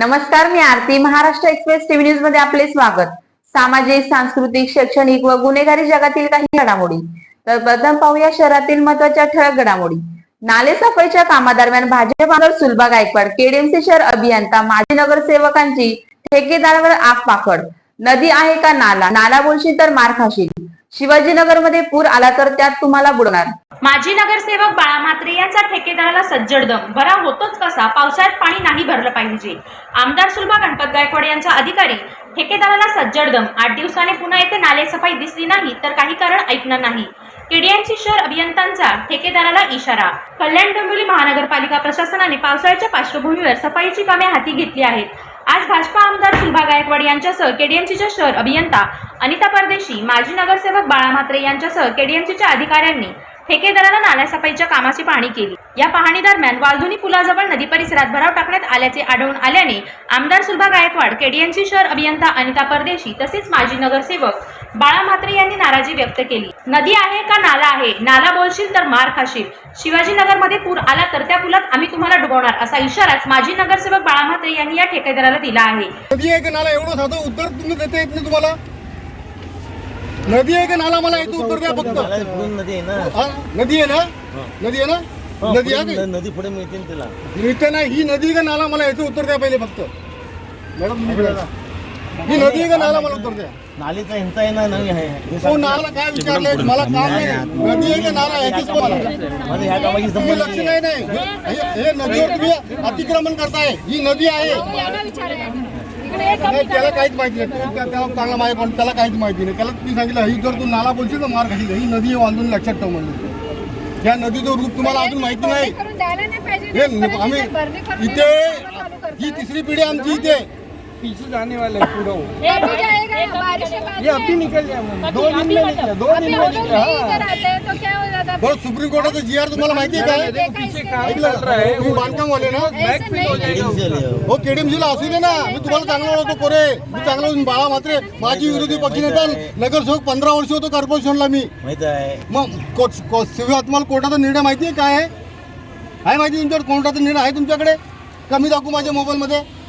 नमस्कार मी Aarti. Maharashtra express TV न्यूजमध्ये आपले स्वागत. सामाजिक सांस्कृतिक शैक्षणिक व गुन्हेगारी जगातील काही घडामोडी. तर प्रथम पाहूया शहरातील महत्त्वाच्या ठळक घडामोडी. नाले सफाईच्या कामादरम्यान भाजप आमदार सुलभा गायकवाड केडीएमसी शहर अभियंता माजी नगरसेवकांची ठेकेदारावर आग पाकड. नदी आहे का नाला? नाला बोलशील तर मार खाशील. शिवाजीनगरमध्ये पूर आला तर त्यात तुम्हाला बुडणार. माजी नगरसेवक बाळा म्हात्रे यांचा ठेकेदाराला सज्जड दम. बरा होतोच कसा? पावसाळ्यात पाणी नाही भरलं पाहिजे. आमदार सुलभा गणपत गायकवाड यांचा अधिकारी ठेकेदाराला सज्जड दम. आठ दिवसाने पुन्हा येथे नाले सफाई दिसली नाही तर काही कारण ऐकणार नाही. केडीएमसी शहर अभियंत्यांचा ठेकेदाराला इशारा. कल्याण डोंबिवली महानगरपालिका प्रशासनाने पावसाळ्याच्या पार्श्वभूमीवर सफाईची कामे हाती घेतली आहेत. आज भाजपा आमदार सुलभा गायकवाड यांच्यासह केडीएमसीच्या शहर अभियंता अनिता परदेशी माजी नगरसेवक बाळा म्हात्रे यांच्यासह केडीएमसीच्या अधिकाऱ्यांनी ठेकेदाराला नाल्या सफाईच्या कामाची पाहणी केली. या पाहणी दरम्यान वालधुनी पुलाजवळ नदी परिसरात भराव टाकण्यात आल्याचे आढळून आल्याने आमदार सुलभा गायकवाड केडीएमसी शहर अभियंता अनिता परदेशी तसेच माजी नगरसेवक बाळा म्हात्रे यांनी नाराजी व्यक्त केली. नदी आहे का नाला आहे? नाला बोलशील तर मार खाशील. शिवाजीनगरमध्ये पूर आला तर त्या पुलात आम्ही तुम्हाला डुबवणार असा इशाराच माजी नगरसेवक बाळा म्हात्रे यांनी या ठेकेदाराला दिला आहे. नदी आहे का नाला? एवढं साधं उत्तर तुम्ही देता येत नाही तुम्हाला? नदी आहे का नाला? मला याचं उत्तर द्या फक्त. नाला नदी आहे ना. हा? नदी आहे ना? नदी आहे ना? हा, नदी आहे का? न- नदी पुढे मिळते ना तिला. इथे नाही ही नदी का नाला? मला याचं उत्तर द्या पहिले फक्त. मॅडम तुम्ही इकडे या. ही नदी आहे का नाला? मला उत्तर द्या. नालीचा ह्यांचा आहे ना नवी आहे. हे तो सांग. नाला काय विचारलंय? मला काम नाही नदी आहे का नाला? याचीच मला ह्या कामाची तुम्ही संबंध लक्ष नाही. नाही हे- हे नदीवर तुम्ही अतिक्रमण करताय. ही नदी आहे. नाही त्याला काहीच माहिती नाही. त्याला चांगला माहिती पण त्याला काहीच माहिती नाही. त्याला तुम्ही सांगितलं ही जर तू नाला बोलशील तर मार खाशील. ही नदी वांधून लक्षात ठेव म्हणजे या नदीचं रूप तुम्हाला अजून माहिती नाही. हे आम्ही इथे. ही तिसरी पिढी आमची इथे. पीछे जाने वाले हैं पूरा वो अभी जाएगा बारिश. के बाद ये अभी निकल मैम। दो दिन में निकला दो दिन में निकला बरं सुप्रीम कोर्टाचं जी आर तुम्हाला माहिती आहे काय? है तुम्ही बांधकामवाले ना? हो. हो केडीएमसीला असू दे ना. मी तुम्हाला चांगला ओळखतो कोरे मी चांगला ओळखतो. बाळा मात्रे. माझी विरोधी पक्षनेता नगरसेवक पंधरा वर्ष होतो कॉर्पोरेशनला मी. माहीत आहे. मग को- को- सिव्हिल कोर्टाचा निर्णय माहिती आहे? काय आहे? आहे माहिती तुमच्याकडे? कोर्टाचा निर्णय आहे तुमच्याकडे? कमी दाखवू माझ्या मोबाईलमध्ये.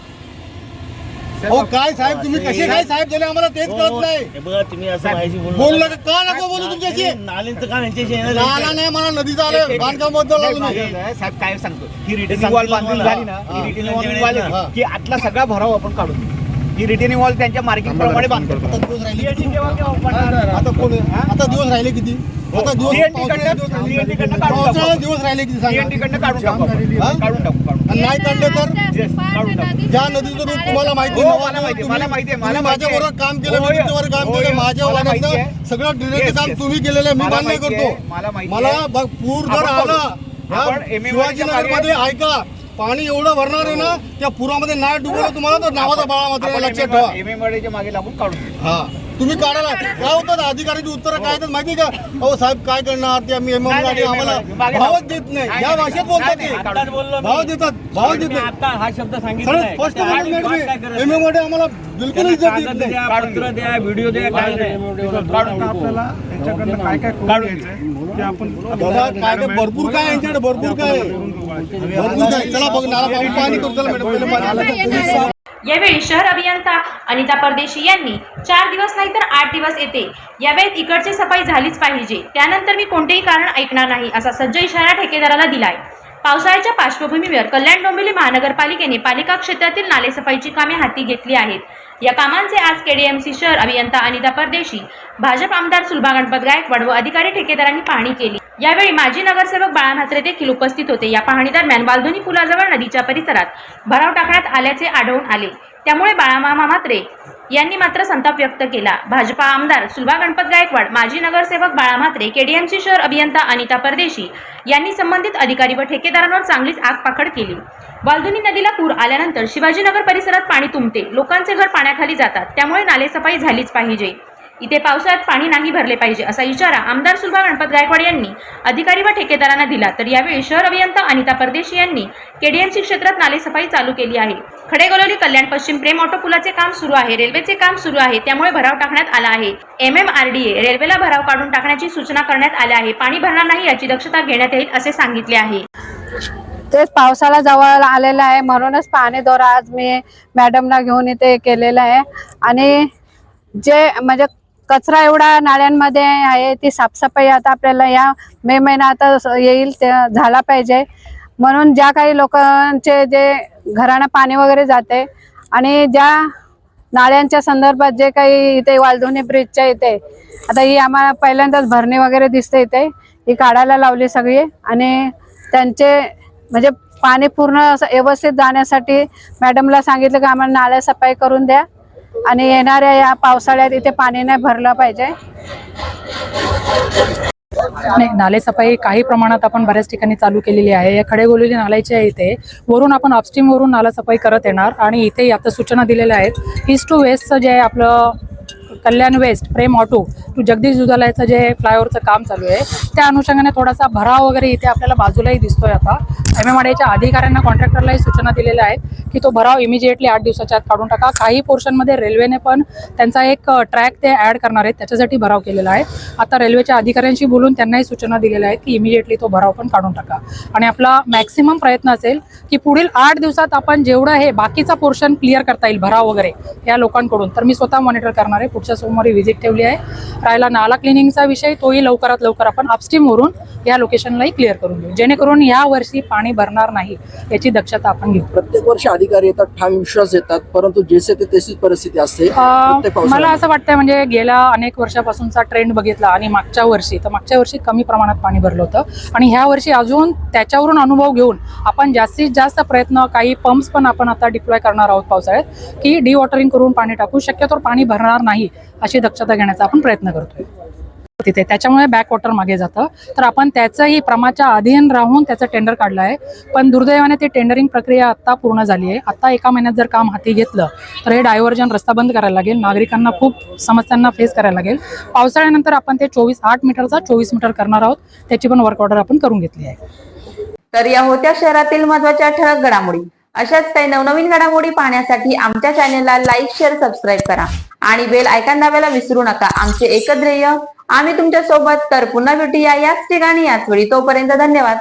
हो काय साहेब तुम्ही कसे काय साहेब झाले? आम्हाला तेच कळत नाही. हे बघा तुम्ही असं माझ्याशी बोलू बोललं नका. का का नको बोलू तुमच्याशी? नालींचं काम यांच्याशी आहे? ना नाला नाही मला नदीचा आलं. बांधकामबद्दल साहेब काय सांगतो? ही रिटर्निंग वॉल बांधून. झाली ना. हा. Returning wall. की आतला सगळा भराव आपण काढून. देऊ. ही रिटर्निंग वॉल त्यांच्या मार्किंग प्रमाणे बांधतो. आता राहिले कोण आता दिवस राहिले किती? आता दिवस पावसाळे दिवस राहिले. किती? सांगा. नाही काढलं तर? ज्या नदीचं रूप तुम्हाला माहिती हो. माझ्याबरोबर काम केलं तुमच्यावर काम हो, केलं हो. माझ्या माहिती आहे. वाड्यातलं सगळं ड्रेनेजचं काम. तुम्ही केलेलं आहे मी मान्य करतो. मला माहिती मला आहे. बघ पूर जर आला शिवाजीनगरमध्ये ऐका पाणी एवढं भरणार आहे ना त्या पुरामध्ये नाही डुबवलं तुम्हाला तर नावाचा बाळा मात्र लक्षात ठेवा. मागे लागून काढून. हा. तुम्ही काढायला काय होतं? अधिकाऱ्याची उत्तरं काय येतात माहिती का? अहो साहेब काय करणार? ते आम्ही आम्हाला भावच. देत नाही. या भाषेत बोलतात ते. भाव देतात. भाव देत नाही आता हा शब्द सांगितला स्पष्ट एमएमआरडी आम्हाला बिलकुल इज्जत देत नाही. द्या पत्र द्या व्हिडिओ द्या काय भरपूर काय यांच्याकडे? भरपूर काय. भरपूर काय चला बघ नाला पाणी पाणी करू. चला मॅडम यावेळी शहर अभियंता अनिता परदेशी यांनी चार दिवस नाही तर आठ दिवस येते. यावेळेत इकडची सफाई झालीच पाहिजे. त्यानंतर मी कोणतेही कारण ऐकणार नाही असा सज्ज इशारा ठेकेदाराला दिलाय. पावसाळ्याच्या पार्श्वभूमीवर कल्याण डोंबिवली महानगरपालिकेने पालिका क्षेत्रातील नालेसफाईची कामे हाती घेतली आहेत. या कामांचे आज केडीएमसी शहर अभियंता अनिता परदेशी भाजप आमदार सुलभा गणपत गायकवाड व अधिकारी ठेकेदारांनी पाहणी केली. यावेळी माजी नगरसेवक बाळा म्हात्रे देखील उपस्थित होते. या पाहणीदरम्यान दरम्यान पुलाजवळ नदीच्या परिसरात भराव टाकण्यात आल्याचे आढळून आले. त्यामुळे बाळामामा म्हात्रे यांनी मात्र संताप व्यक्त केला. भाजपा आमदार सुलभा गणपत गायकवाड माजी नगरसेवक बाळा म्हात्रे केडीएमसी शहर अभियंता अनिता परदेशी यांनी संबंधित अधिकारी व ठेकेदारांवर चांगलीच आगपाखड केली. वालधुनी नदीला पूर आल्यानंतर शिवाजीनगर परिसरात पाणी तुंबते. लोकांचे घर पाण्याखाली जातात. त्यामुळे नालेसफाई झालीच पाहिजे. इथे पावसाळ्यात पाणी नाही भरले पाहिजे असा इशारा आमदार सुलभा गणपत गायकवाड यांनी अधिकारी व ठेकेदारांना दिला. तर यावेळी शहर अभियंता अनिता परदेशी यांनी केडीएमसी क्षेत्रात नालेसफाई चालू केली आहे. खडेगोलोली कल्याण पश्चिम प्रेम ऑटो पुलाचे काम सुरू आहे. रेल्वेचे काम सुरू आहे. त्यामुळे भराव टाकण्यात आला आहे. M M R D A रेल्वेला भराव काढून टाकण्याची सूचना करण्यात आल्या आहे. पाणी भरणार नाही याची दक्षता घेण्यात येईल असे सांगितले आहे. तेच पावसाला जवळ आलेला आहे. म्हणूनच पाणी दौरा आज मी मॅडमला घेऊन इथे केलेला आहे. आणि जे म्हणजे कचरा एवढा नाळ्यांमध्ये आहे ती साफसफाई आता आपल्याला या मे महिना आता येईल ते झाला पाहिजे. म्हणून ज्या काही लोकांचे जे घराणं पाणी वगैरे जाते आणि ज्या नाळ्यांच्या संदर्भात जे काही इथे वालधोनी ब्रिजच्या इथे आता ही आम्हाला पहिल्यांदाच भरणी वगैरे दिसते इथे ही काढायला लावली सगळी आणि त्यांचे म्हणजे पाणी पूर्ण असं व्यवस्थित जाण्यासाठी मॅडमला सांगितलं की आम्हाला नाळ्या सफाई करून द्या. आणि येणाऱ्या या पावसाळ्यात इथे पाणी नाही भरलं पाहिजे. आणि नाले सफाई काही प्रमाणात आपण बऱ्याच ठिकाणी चालू केलेली आहे. या खडेगोलीली नाल्याची आहे इथे वरून आपण अपस्ट्रीम वरून नाला सफाई करत येणार आणि इथे आता सूचना दिलेल्या आहेत. ईस्ट टू वेस्टचं जे आहे आपलं कल्याण वेस्ट प्रेम ऑटो जगदीश दुधालयाचं जे फ्लायओव्हरचं काम चालू आहे त्या अनुषंगाने थोडासा भराव वगैरे इथे आपल्याला बाजूलाही दिसतोय आता. एम एम आर अधिकाऱ्यांना कॉन्ट्रॅक्टरलाही सूचना दिलेल्या आहेत की तो भराव इमिजिएटली आठ दिवसाच्या आत काढून टाका. काही पोर्शनमध्ये रेल्वेने पण त्यांचा एक ट्रॅक ते ॲड करणार आहेत त्याच्यासाठी भराव केलेला आहे. आता रेल्वेच्या अधिकाऱ्यांशी बोलून त्यांनाही सूचना दिलेल्या आहेत की इमिजिएटली तो भराव पण काढून टाका. आणि आपला मॅक्सिमम प्रयत्न असेल की पुढील आठ दिवसात आपण जेवढं हे बाकीचा पोर्शन क्लिअर करता येईल भराव वगैरे या लोकांकडून. तर मी स्वतः मॉनिटर करणार आहे. पुढच्या सोमवारी व्हिजिट ठेवली आहे. राहिला नाला क्लिनिंगचा विषय तोही लवकरात लवकर आपण अपस्ट्रीमवरून या लोकेशनलाही क्लिअर करून घेऊ जेणेकरून या वर्षी पाणी भरणार नाही याची दक्षता आपण घेऊ. प्रत्येक वर्षी अधिकारी येतात ठाम विश्वास येतात परंतु जसे ते तशीच परिस्थिती असते. मला. असं वाटतं म्हणजे गेल्या अनेक वर्षापासूनचा ट्रेंड बघितला आणि मागच्या वर्षी तर मागच्या वर्षी कमी प्रमाणात पाणी भरलं होतं. आणि ह्या वर्षी अजून त्याच्यावरून अनुभव घेऊन आपण जास्तीत जास्त प्रयत्न काही पंप्स पण आपण आता डिप्लॉय करणार आहोत पावसाळ्यात की डिवॉटरिंग करून पाणी टाकू. शक्यतो पाणी भरणार नाही अशी दक्षता घेण्याचा आपण प्रयत्न करतोय. तिथे त्याच्यामुळे बॅक वॉटर मागे जातं. तर आपण त्याचंही प्रमाच्या अधीन राहून त्याचं टेंडर काढलं आहे. पण दुर्दैवाने ती टेंडरिंग प्रक्रिया आत्ता पूर्ण झाली आहे. आता एका महिन्यात जर काम हाती घेतलं तर हे डायव्हर्जन रस्ता बंद करायला लागेल. नागरिकांना खूप समस्यांना फेस करायला लागेल. पावसाळ्यानंतर आपण ते चोवीस आठ मीटरचा चोवीस मीटर करणार आहोत. त्याची पण वर्क ऑर्डर आपण करून घेतली आहे. तर या होत्या शहरातील महत्त्वाच्या ठळक घडामोडी. अशाच काही नवनवीन घडामोडी पाहण्यासाठी आमच्या चॅनेलला लाईक शेअर सबस्क्राईब करा. आणि बेल आयकॉन दाबायला विसरू नका. आमचे एकत्रेय आम्ही तुमच्यासोबत तर पुन्हा भेटूया याच ठिकाणी याच वेळी. तोपर्यंत धन्यवाद.